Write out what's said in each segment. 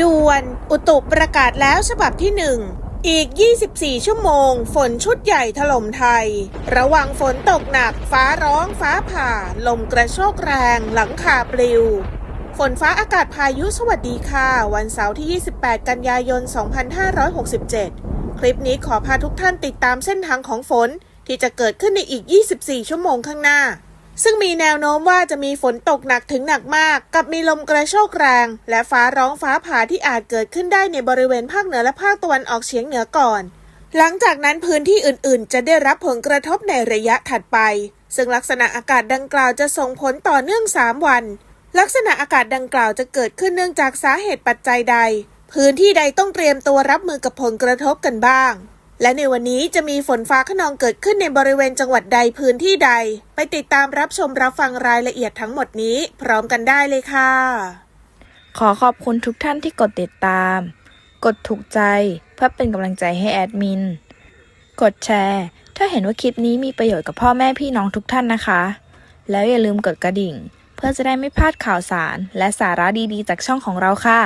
ด่วน อุตุประกาศแล้วฉบับที่หนึ่งอีก 24 ชั่วโมง ฝนชุดใหญ่ถล่มไทย ระวังฝนตกหนัก ฟ้าร้อง ฟ้าผ่า ลมกระโชกแรง หลังคาปลิว ฝนฟ้าอากาศพายุสวัสดีค่ะ วันเสาร์ที่ 28 กันยายน 2567 คลิปนี้ขอพาทุกท่านติดตามเส้นทางของฝนที่จะเกิดขึ้นในอีก 24 ชั่วโมงข้างหน้า ซึ่งมีแนวโน้มว่าจะมีฝนตกหนักถึงหนักมาก กับมีลมกระโชกแรง และฟ้าร้องฟ้าผ่าที่อาจเกิดขึ้นได้ในบริเวณภาคเหนือและภาคตะวันออกเฉียงเหนือก่อน หลังจากนั้นพื้นที่อื่นๆ จะได้รับผลกระทบในระยะถัดไป ซึ่งลักษณะอากาศดังกล่าวจะส่งผลต่อเนื่อง 3 วัน ลักษณะอากาศดังกล่าวจะเกิดขึ้นเนื่องจากสาเหตุปัจจัยใด พื้นที่ใดต้องเตรียมตัวรับมือกับผลกระทบกันบ้าง และในวันนี้จะมีฝนฟ้าขนองเกิดขึ้นในบริเวณจังหวัดใดพื้นที่ใด ไปติดตามรับชมรับฟังรายละเอียดทั้งหมดนี้ พร้อมกันได้เลยค่ะ ขอขอบคุณทุกท่านที่กดติดตาม กดถูกใจเพื่อเป็นกำลังใจให้แอดมิน กดแชร์ ถ้าเห็นว่าคลิปนี้มีประโยชน์กับพ่อแม่พี่น้องทุกท่านนะคะ แล้วอย่าลืมกดกระดิ่ง เพื่อจะได้ไม่พลาดข่าวสาร และสาระดีๆ จากช่องของเราค่ะ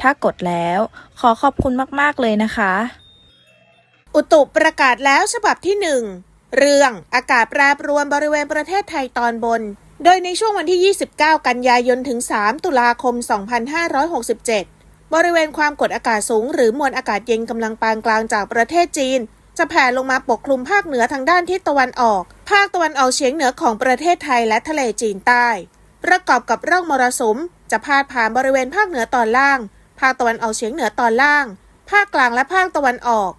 ถ้ากดแล้ว ขอขอบคุณมากๆเลยนะคะ อุตุประกาศแล้วฉบับที่หนึ่งเรื่องอากาศแปรปรวนบริเวณประเทศไทยตอนบน โดยในช่วงวันที่ 29 กันยายนถึง 3 ตุลาคม 2567 บริเวณความกดอากาศสูง หรือมวลอากาศเย็นกำลังปานกลางจากประเทศจีน จะแผ่ลงมาปกคลุมภาคเหนือทางด้านทิศตะวันออก ภาคตะวันออกเฉียงเหนือของประเทศไทยและทะเลจีนใต้ ประกอบกับร่องมรสุม จะพาดผ่านบริเวณภาคเหนือตอนล่าง ภาคตะวันออกเฉียงเหนือตอนล่าง ภาคกลางและภาคตะวันออก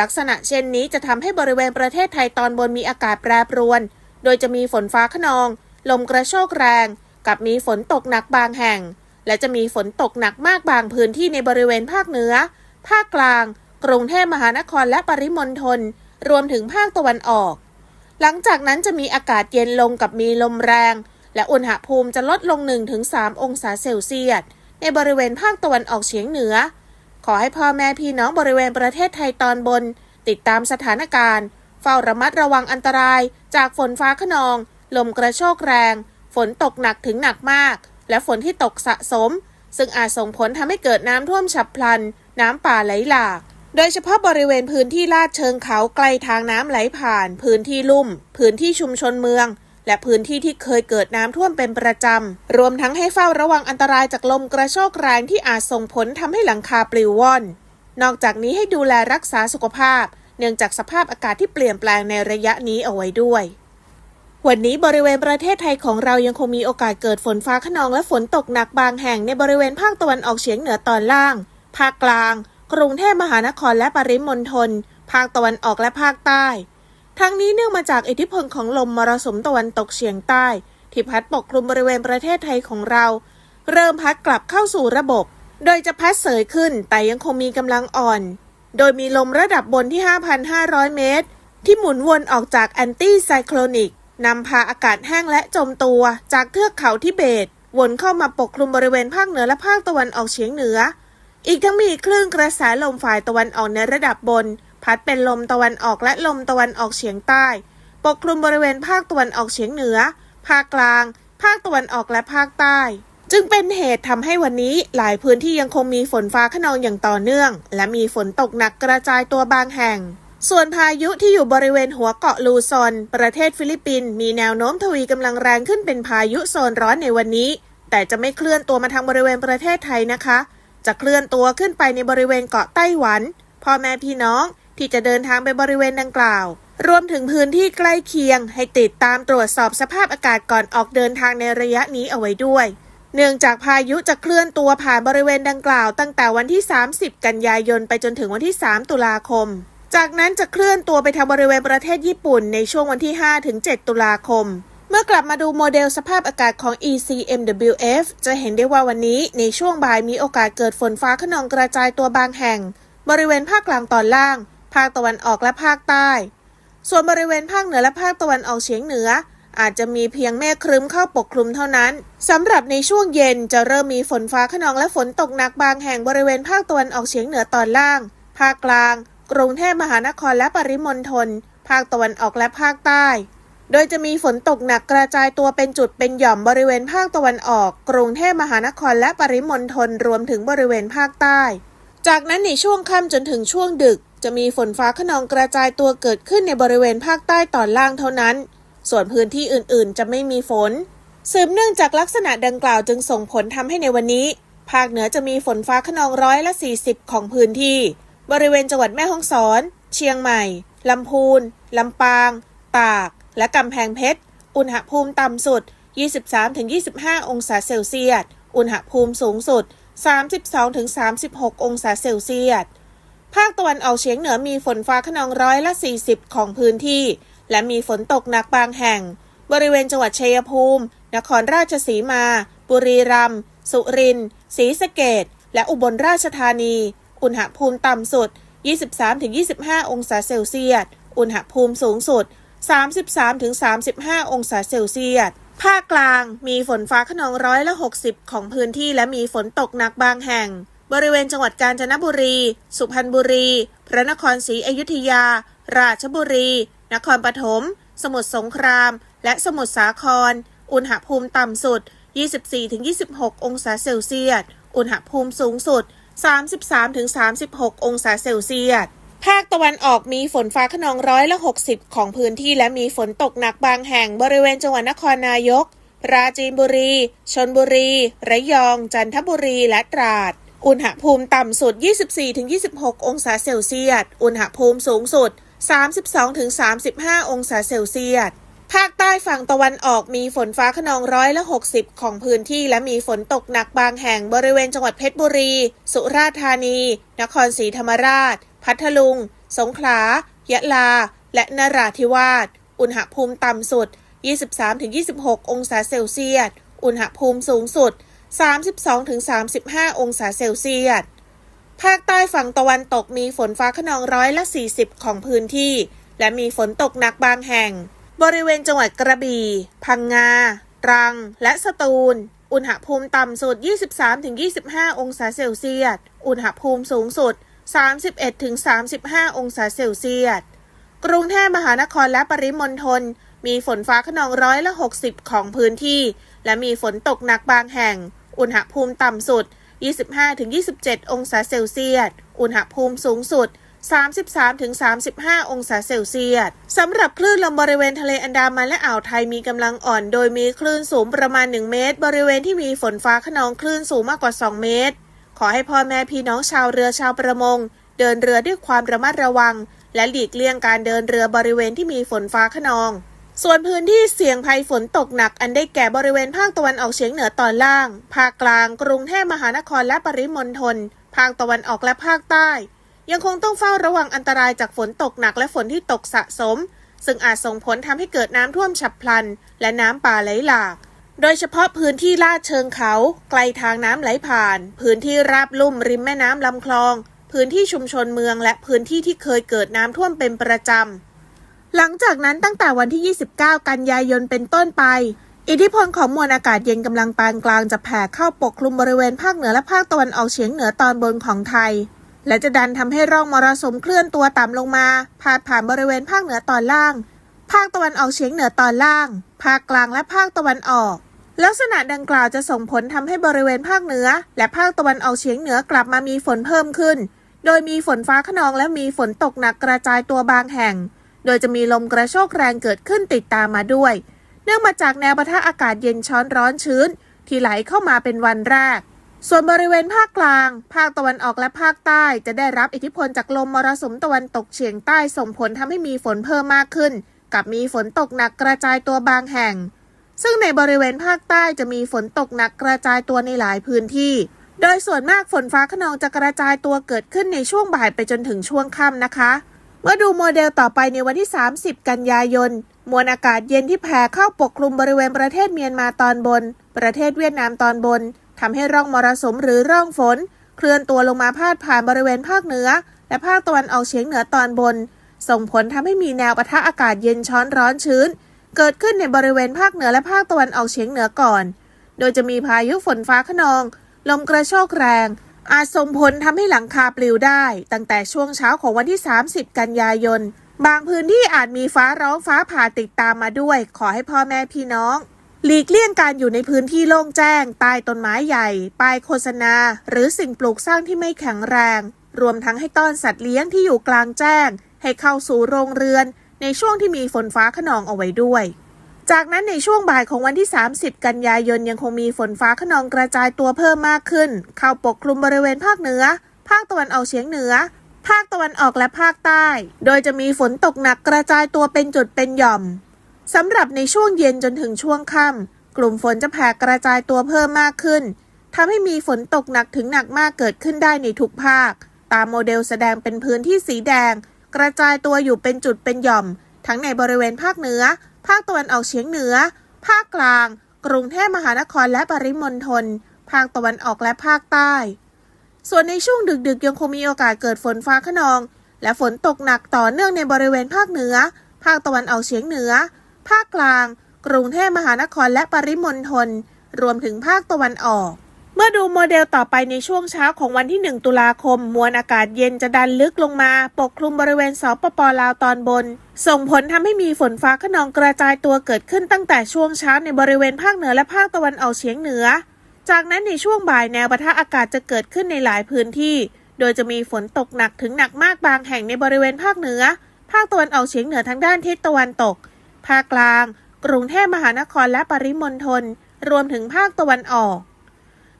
ลักษณะเช่นนี้จะทำให้บริเวณประเทศไทยตอนบนมีอากาศแปรปรวน โดยจะมีฝนฟ้าขนอง ลมกระโชกแรง กับมีฝนตกหนักบางแห่ง และจะมีฝนตกหนักมากบางพื้นที่ในบริเวณภาคเหนือ ภาคกลาง กรุงเทพมหานครและปริมณฑล รวมถึงภาคตะวันออก หลังจากนั้นจะมีอากาศเย็นลงกับมีลมแรง และอุณหภูมิจะลดลง 1-3 องศาเซลเซียส ในบริเวณภาคตะวันออกเฉียงเหนือ ขอให้พ่อแม่พี่น้องบริเวณประเทศไทยตอนบน ติดตามสถานการณ์ เฝ้าระมัดระวังอันตราย จากฝนฟ้าขนอง ลมกระโชกแรง ฝนตกหนักถึงหนักมาก และฝนที่ตกสะสม ซึ่งอาจส่งผลทำให้เกิดน้ำท่วมฉับพลัน น้ำป่าไหลหลาก โดยเฉพาะบริเวณพื้นที่ลาดเชิงเขาใกล้ทางน้ำไหลผ่าน พื้นที่ลุ่ม พื้นที่ชุมชนเมือง และพื้นที่ที่เคยเกิดน้ำท่วมเป็นประจำ รวมทั้งให้เฝ้าระวังอันตรายจากลมกระโชกแรงที่อาจส่งผลทำให้หลังคาปลิวว่อน นอกจากนี้ให้ดูแลรักษาสุขภาพ เนื่องจากสภาพอากาศที่เปลี่ยนแปลงในระยะนี้เอาไว้ด้วยวันนี้บริเวณประเทศไทยของเรายังคงมีโอกาสเกิดฝนฟ้าขนองและฝนตกหนักบางแห่งในบริเวณภาคตะวันออกเฉียงเหนือตอนล่าง ภาคกลาง กรุงเทพมหานครและปริมณฑล ภาคตะวันออกและภาคใต้ ทั้งนี้เนื่องมาจากอิทธิพลของลมมรสุมตะวันตกเฉียงใต้ ที่พัดปกคลุมบริเวณประเทศไทยของเรา เริ่มพัดกลับเข้าสู่ระบบ โดยจะพัดเสยขึ้นแต่ยังคงมีกำลังอ่อน โดยมีลมระดับบนที่ 5,500 เมตร ที่หมุนวนออกจากแอนตี้ไซโคลนิกนำพาอากาศแห้งและจมตัวจากเทือกเขาทิเบต วนเข้ามาปกคลุมบริเวณภาคเหนือและภาคตะวันออกเฉียงเหนือ อีกทั้งมีคลื่นกระแสลมฝ่ายตะวันออกในระดับบน พัดเป็นลมตะวันออกและลมตะวันออกเฉียงใต้ ปกคลุมบริเวณภาคตะวันออกเฉียงเหนือ ภาคกลาง ภาคตะวันออกและภาคใต้ จึงเป็นเหตุทำให้วันนี้หลายพื้นที่ยังคงมีฝนฟ้าขนองอย่างต่อเนื่อง และมีฝนตกหนักกระจายตัวบางแห่ง ส่วนพายุที่อยู่บริเวณหัวเกาะลูซอน ประเทศฟิลิปปินส์มีแนวโน้มทวีกำลังแรงขึ้นเป็นพายุโซนร้อนในวันนี้ แต่จะไม่เคลื่อนตัวมาทางบริเวณประเทศไทยนะคะ จะเคลื่อนตัวขึ้นไปในบริเวณเกาะไต้หวันพ่อแม่พี่น้อง ที่จะเดินทางไปบริเวณดังกล่าว รวมถึงพื้นที่ใกล้เคียง ให้ติดตามตรวจสอบสภาพอากาศก่อนออกเดินทางในระยะนี้เอาไว้ด้วย เนื่องจากพายุจะเคลื่อนตัวผ่านบริเวณดังกล่าว ตั้งแต่วันที่ 30 กันยายนไปจนถึงวันที่ 3 ตุลาคม จากนั้นจะเคลื่อนตัวไปทางบริเวณประเทศญี่ปุ่นในช่วงวันที่5ถึง7ตุลาคมเมื่อกลับมาดูโมเดลสภาพอากาศของ ECMWF จะเห็นได้ว่าวันนี้ในช่วงบ่ายมีโอกาสเกิดฝนฟ้าขนองกระจายตัวบางแห่ง บริเวณภาคกลางตอนล่าง ภาคตะวันออกและภาคใต้ ส่วนบริเวณภาคเหนือและภาคตะวันออกเฉียงเหนือ อาจจะมีเพียงเมฆครึ้มเข้าปกคลุมเท่านั้นสำหรับในช่วงเย็นจะเริ่มมีฝนฟ้าขนองและฝนตกหนักบางแห่งบริเวณภาคตะวันออกเฉียงเหนือตอนล่าง ภาคกลาง กรุงเทพมหานครและปริมณฑลภาคตะวันออกและภาคใต้ โดยจะมีฝนตกหนักกระจายตัวเป็นจุดเป็นหย่อมบริเวณภาคตะวันออก กรุงเทพมหานครและปริมณฑลรวมถึงบริเวณภาคใต้ จากนั้นในช่วงค่ำจนถึงช่วงดึก จะมีฝนฟ้าขนองกระจายตัวเกิดขึ้นในบริเวณภาคใต้ตอนล่างเท่านั้น ส่วนพื้นที่อื่นๆ จะไม่มีฝน สืบเนื่องจากลักษณะดังกล่าวจึงส่งผลทำให้ในวันนี้ ภาคเหนือจะมีฝนฟ้าขนองร้อยละ 40 ของพื้นที่ บริเวณจังหวัดแม่ฮ่องสอน เชียงใหม่ลำพูนลำปาง ตาก และกำแพงเพชร อุณหภูมิต่ำสุด 23-25 องศาเซลเซียส อุณหภูมิสูงสุด 32-36 องศาเซลเซียส ภาคตะวันออกเฉียงเหนือมีฝนฟ้าขนองร้อยละ 40 ของพื้นที่ และมีฝนตกหนักบางแห่ง บริเวณจังหวัดชัยภูมิ นครราชสีมา บุรีรัมย์ สุรินทร์ ศรีสะเกดและอุบลราชธานี อุณหภูมิต่ำสุด 23-25 องศาเซลเซียส อุณหภูมิสูงสุด 33-35 องศาเซลเซียส ภาคกลางมีฝนฟ้าขนองร้อยละ 60 ของพื้นที่และมีฝนตกหนักบางแห่ง บริเวณจังหวัดกาญจนบุรี สุพรรณบุรี พระนครศรีอยุธยา ราชบุรี นครปฐม สมุทรสงคราม และสมุทรสาคร อุณหภูมิต่ำสุด 24-26 องศาเซลเซียส อุณหภูมิสูงสุด 33-36 องศาเซลเซียส ภาคตะวันออกมีฝนฟ้าขนองร้อยละ60 ของพื้นที่และมีฝนตกหนักบางแห่งบริเวณจังหวัดนครนายก ปราจีนบุรี ชนบุรี ระยอง จันทบุรี และตราด อุณหภูมิต่ำสุด 24-26 องศาเซลเซียส อุณหภูมิสูงสุด 32-35 องศาเซลเซียส ภาคใต้ฝั่งตะวันออกมีฝนฟ้าขนองร้อยละ 60 ของพื้นที่และมีฝนตกหนักบางแห่งบริเวณจังหวัดเพชรบุรี สุราษฎร์ธานี นครศรีธรรมราช พัทลุง สงขลา ยะลา และนราธิวาส อุณหภูมิต่ำสุด 23-26 องศาเซลเซียส อุณหภูมิสูงสุด 32-35 องศาเซลเซียส ภาคใต้ฝั่งตะวันตกมีฝนฟ้าขนองร้อยละ 40 ของพื้นที่ และมีฝนตกหนักบางแห่ง บริเวณจังหวัดกระบี่ พังงา ตรัง และสตูล อุณหภูมิต่ำสุด 23-25 องศาเซลเซียส อุณหภูมิสูงสุด 31-35 องศาเซลเซียส กรุงเทพมหานครและปริมณฑลมีฝนฟ้าขนองร้อยละ 60 ของพื้นที่ และมีฝนตกหนักบางแห่ง อุณหภูมิต่ำสุด 25-27 องศาเซลเซียส อุณหภูมิสูงสุด 33-35 องศาเซลเซียส สำหรับคลื่นลมบริเวณทะเลอันดามันและอ่าวไทยมีกำลังอ่อน โดยมีคลื่นสูงประมาณ 1 เมตร บริเวณที่มีฝนฟ้าขนองคลื่นสูงมากกว่า 2 เมตร ขอให้พ่อแม่พี่น้องชาวเรือชาวประมง เดินเรือด้วยความระมัดระวัง และหลีกเลี่ยงการเดินเรือบริเวณที่มีฝนฟ้าขนอง ส่วนพื้นที่เสี่ยงภัยฝนตกหนัก อันได้แก่บริเวณภาคตะวันออกเฉียงเหนือตอนล่าง ภาคกลาง กรุงเทพมหานครและปริมณฑล ภาคตะวันออกและภาคใต้ ยังคงต้องเฝ้าระวังอันตรายจากฝนตกหนักและฝนที่ตกสะสม ซึ่งอาจส่งผลทำให้เกิดน้ำท่วมฉับพลัน และน้ำป่าไหลหลาก โดยเฉพาะพื้นที่ลาดเชิงเขา ไกลทางน้ำไหลผ่าน พื้นที่ราบลุ่มริมแม่น้ำลำคลอง พื้นที่ชุมชนเมืองและพื้นที่ที่เคยเกิดน้ำท่วมเป็นประจำ หลังจากนั้นตั้งแต่วันที่ 29 กันยายนเป็นต้นไป อิทธิพลของมวลอากาศเย็นกำลังปานกลางจะแผ่เข้าปกคลุมบริเวณภาคเหนือและภาคตะวันออกเฉียงเหนือตอนบนของไทย และจะดันทำให้ร่องมรสุมเคลื่อนตัวต่ำลงมาพาดผ่านบริเวณภาคเหนือตอนล่าง ภาคตะวันออกเฉียงเหนือตอนล่าง ภาคกลางและภาคตะวันออกลักษณะดังกล่าวจะส่งผลทำให้บริเวณภาคเหนือ และภาคตะวันออกเฉียงเหนือกลับมามีฝนเพิ่มขึ้น โดยมีฝนฟ้าขนองและมีฝนตกหนักกระจายตัวบางแห่ง โดยจะมีลมกระโชกแรงเกิดขึ้นติดตามมาด้วย เนื่องมาจากแนวปะทะอากาศเย็นช้อนร้อนชื้น ที่ไหลเข้ามาเป็นวันแรก ส่วนบริเวณภาคกลาง ภาคตะวันออกและภาคใต้ จะได้รับอิทธิพลจากลมมรสุมตะวันตกเฉียงใต้ส่งผลทำให้มีฝนเพิ่มมากขึ้น กับมีฝนตกหนักกระจายตัวบางแห่ง ซึ่งในบริเวณภาคใต้จะมีฝนตกหนักกระจายตัวในหลายพื้นที่โดยส่วนมากฝนฟ้าขนองจะกระจายตัวเกิดขึ้นในช่วงบ่ายไปจนถึงช่วงค่ำนะคะ มื่อดูโมเดลต่อไปในวันที่ 30 กันยายน มวลอากาศเย็นที่แผ่เข้าปกคลุมบริเวณประเทศเมียนมาตอนบน ประเทศเวียดนามตอนบนทำให้ร่องมรสุมหรือร่องฝน เคลื่อนตัวลงมาพาดผ่านบริเวณภาคเหนือ และภาคตะวันออกเฉียงเหนือตอนบน ส่งผลทำให้มีแนวปะทะอากาศเย็นช้อนร้อนชื้น เกิดขึ้นในบริเวณภาคเหนือและภาคตะวันออกเฉียงเหนือก่อน โดยจะมีพายุฝนฟ้าขนอง ลมกระโชกแรง อาจส่งผลทำให้หลังคาปลิวได้ ตั้งแต่ช่วงเช้าของวันที่ 30 กันยายน บางพื้นที่อาจมีฟ้าร้องฟ้าผ่าติดตามมาด้วย ขอให้พ่อแม่พี่น้อง หลีกเลี่ยงการอยู่ในพื้นที่โล่งแจ้ง ใต้ต้นไม้ใหญ่ ป้ายโฆษณา หรือสิ่งปลูกสร้างที่ไม่แข็งแรง รวมทั้งให้ต้อนสัตว์เลี้ยงที่อยู่กลางแจ้ง ให้เข้าสู่โรงเรือน ในช่วงที่มีฝนฟ้าขนองเอาไว้ด้วย จากนั้นในช่วงบ่ายของวันที่ 30 กันยายนยังคงมีฝนฟ้าขนองกระจายตัวเพิ่มมากขึ้น เข้าปกคลุมบริเวณภาคเหนือ ภาคตะวันออกเฉียงเหนือ ภาคตะวันออกและภาคใต้ โดยจะมีฝนตกหนักกระจายตัวเป็นจุดเป็นหย่อมสำหรับในช่วงเย็นจนถึงช่วงค่ำกลุ่มฝนจะแผ่กระจายตัวเพิ่มมากขึ้นทำให้มีฝนตกหนักถึงหนักมากเกิดขึ้นได้ในทุกภาค ตามโมเดลแสดงเป็นพื้นที่สีแดง กระจายตัวอยู่เป็นจุดเป็นหย่อม ทั้งในบริเวณภาคเหนือ ภาคตะวันออกเฉียงเหนือ ภาคกลาง กรุงเทพมหานครและปริมณฑล ภาคตะวันออกและภาคใต้ ส่วนในช่วงดึกๆ ยังคงมีโอกาสเกิดฝนฟ้าขนอง และฝนตกหนักต่อเนื่องในบริเวณภาคเหนือ ภาคตะวันออกเฉียงเหนือ ภาคกลาง กรุงเทพมหานครและปริมณฑล รวมถึงภาคตะวันออก เมื่อดูโมเดลต่อไปในช่วงเช้าของวันที่ 1 ตุลาคม มวลอากาศเย็นจะดันลึกลงมา ปกคลุมบริเวณสปปลาวตอนบน ส่งผลทำให้มีฝนฟ้าขนองกระจายตัวเกิดขึ้นตั้งแต่ช่วงเช้าในบริเวณภาคเหนือและภาคตะวันออกเฉียงเหนือ จากนั้นในช่วงบ่ายแนวปะทะอากาศจะเกิดขึ้นในหลายพื้นที่ โดยจะมีฝนตกหนักถึงหนักมากบางแห่งในบริเวณภาคเหนือ ภาคตะวันออกเฉียงเหนือทางด้านทิศตะวันตก ภาคกลาง กรุงเทพมหานครและปริมณฑล รวมถึงภาคตะวันออก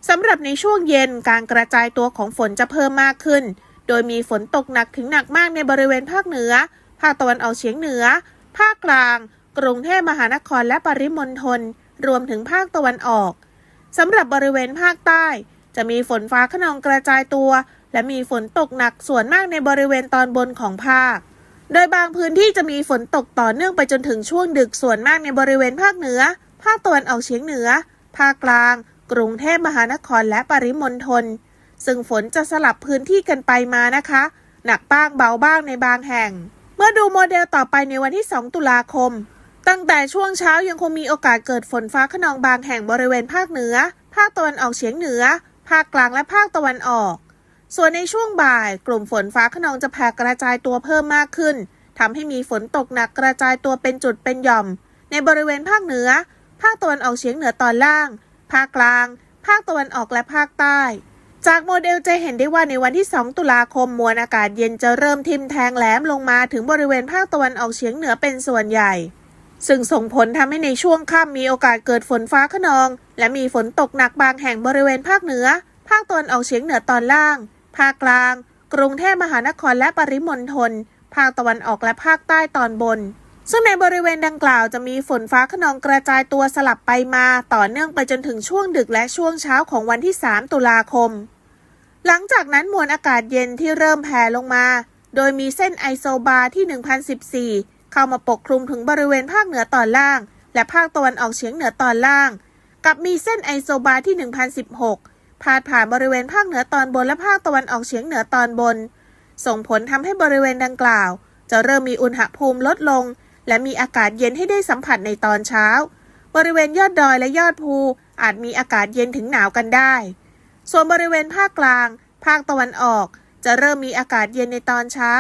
สำหรับในช่วงเย็นการกระจายตัวของฝนจะเพิ่มมากขึ้น โดยมีฝนตกหนักถึงหนักมากในบริเวณภาคเหนือ ภาคตะวันออกเฉียงเหนือ ภาคกลาง กรุงเทพมหานครและปริมณฑล รวมถึงภาคตะวันออก สำหรับบริเวณภาคใต้ จะมีฝนฟ้าขนองกระจายตัว และมีฝนตกหนักส่วนมากในบริเวณตอนบนของภาค โดยบางพื้นที่จะมีฝนตกต่อเนื่องไปจนถึงช่วงดึกส่วนมากในบริเวณภาคเหนือ ภาคตะวันออกเฉียงเหนือ ภาคกลาง กรุงเทพมหานครและปริมณฑลซึ่งฝนจะสลับพื้นที่กันไปมานะคะ หนักบ้างเบาบ้างในบางแห่ง เมื่อดูโมเดลต่อไปในวันที่ 2 ตุลาคม ตั้งแต่ช่วงเช้ายังคงมีโอกาสเกิดฝนฟ้าขนองบางแห่งบริเวณภาคเหนือ ภาคตะวันออกเฉียงเหนือ ภาคกลางและภาคตะวันออก ส่วนในช่วงบ่ายกลุ่มฝนฟ้าขนองจะแผ่กระจายตัวเพิ่มมากขึ้นทำให้มีฝนตกหนักกระจายตัวเป็นจุดเป็นหย่อม ในบริเวณภาคเหนือ ภาคตะวันออกเฉียงเหนือตอนล่าง ภาคกลาง ภาคตะวันออกและภาคใต้ จากโมเดลจะเห็นได้ว่าในวันที่ 2 ตุลาคมมวลอากาศเย็นจะเริ่มทิ่มแทงแหลมลงมาถึงบริเวณภาคตะวันออกเฉียงเหนือเป็นส่วนใหญ่ ซึ่งส่งผลทำให้ในช่วงค่ำมีโอกาสเกิดฝนฟ้าขนอง และมีฝนตกหนักบางแห่งบริเวณภาคเหนือ ภาคตะวันออกเฉียงเหนือตอนล่าง ภาคกลาง กรุงเทพมหานครและปริมณฑลภาคตะวันออกและภาคใต้ตอนบน ซึ่งในบริเวณดังกล่าวจะมีฝนฟ้าขนองกระจายตัวสลับไปมา ต่อเนื่องไปจนถึงช่วงดึกและช่วงเช้าของวันที่ 3 ตุลาคม หลังจากนั้นมวลอากาศเย็นที่เริ่มแผ่ลงมา โดยมีเส้นไอโซบาร์ที่ 1014 เข้ามาปกคลุมถึงบริเวณภาคเหนือตอนล่าง และภาคตะวันออกเฉียงเหนือตอนล่าง กับมีเส้นไอโซบาร์ที่ 1016 พาดผ่านบริเวณภาคเหนือตอนบนและภาคตะวันออกเฉียงเหนือตอนบน ส่งผลทำให้บริเวณดังกล่าว จะเริ่มมีอุณหภูมิลดลง และมีอากาศเย็นให้ได้สัมผัสในตอนเช้า บริเวณยอดดอยและยอดภูอาจมีอากาศเย็นถึงหนาวกันได้ ส่วนบริเวณภาคกลาง ภาคตะวันออก จะเริ่มมีอากาศเย็นในตอนเช้า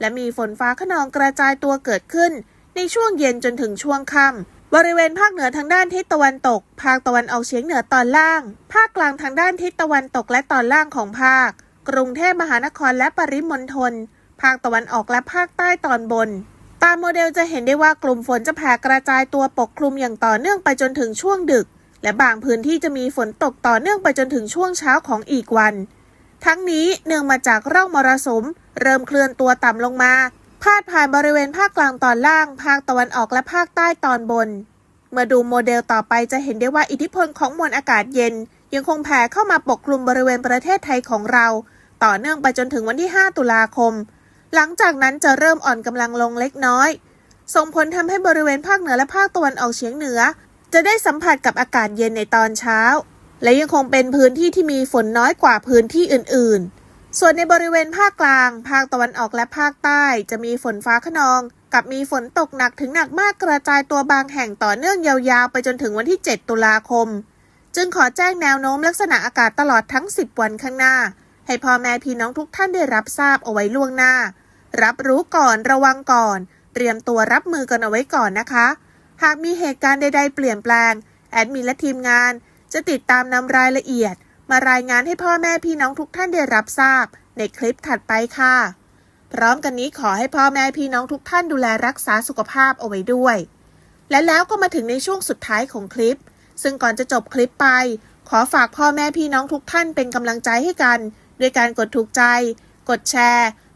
และมีฝนฟ้าขนองกระจายตัวเกิดขึ้น ในช่วงเย็นจนถึงช่วงค่ำบริเวณภาคเหนือทางด้านทิศตะวันตก ภาคตะวันออกเฉียงเหนือตอนล่าง ภาคกลางทางด้านทิศตะวันตกและตอนล่างของภาค กรุงเทพมหานครและปริมณฑลภาคตะวันออกและภาคใต้ตอนบน ตามโมเดลจะเห็นได้ว่ากลุ่มฝนจะแผ่กระจายตัวปกคลุมอย่างต่อเนื่องไปจนถึงช่วงดึก และบางพื้นที่จะมีฝนตกต่อเนื่องไปจนถึงช่วงเช้าของอีกวัน ทั้งนี้เนื่องมาจากร่องมรสุม เริ่มเคลื่อนตัวต่ำลงมา พาดผ่านบริเวณภาคกลางตอนล่าง ภาคตะวันออกและภาคใต้ตอนบน เมื่อดูโมเดลต่อไปจะเห็นได้ว่าอิทธิพลของมวลอากาศเย็น ยังคงแผ่เข้ามาปกคลุมบริเวณประเทศไทยของเรา ต่อเนื่องไปจนถึงวันที่ 5 ตุลาคม หลังจากนั้นจะเริ่มอ่อนกำลังลงเล็กน้อย ส่งผลทำให้บริเวณภาคเหนือและภาคตะวันออกเฉียงเหนือ จะได้สัมผัสกับอากาศเย็นในตอนเช้า และยังคงเป็นพื้นที่ที่มีฝนน้อยกว่าพื้นที่อื่น ๆ ส่วนในบริเวณภาคกลาง ภาคตะวันออกและภาคใต้ จะมีฝนฟ้าขนอง กับมีฝนตกหนักถึงหนักมากกระจายตัวบางแห่งต่อเนื่องยาวๆ ไปจนถึงวันที่ 7 ตุลาคม จึงขอแจ้งแนวโน้มลักษณะอากาศตลอดทั้ง 10 วันข้างหน้า ให้พ่อแม่พี่น้องทุกท่านได้รับทราบเอาไว้ล่วงหน้า รับรู้ก่อนระวังก่อน เตรียมตัวรับมือกันเอาไว้ก่อนนะคะ หากมีเหตุการณ์ใด ๆ เปลี่ยนแปลง แอดมินและทีมงาน จะติดตามนำรายละเอียด มารายงานให้พ่อแม่พี่น้องทุกท่านได้รับทราบ ในคลิปถัดไปค่ะ พร้อมกันนี้ขอให้พ่อแม่พี่น้องทุกท่านดูแลรักษาสุขภาพเอาไว้ด้วย และแล้วก็มาถึงในช่วงสุดท้ายของคลิป ซึ่งก่อนจะจบคลิปไป ขอฝากพ่อแม่พี่น้องทุกท่านเป็นกำลังใจให้กัน ด้วยการกดถูกใจ กดแชร์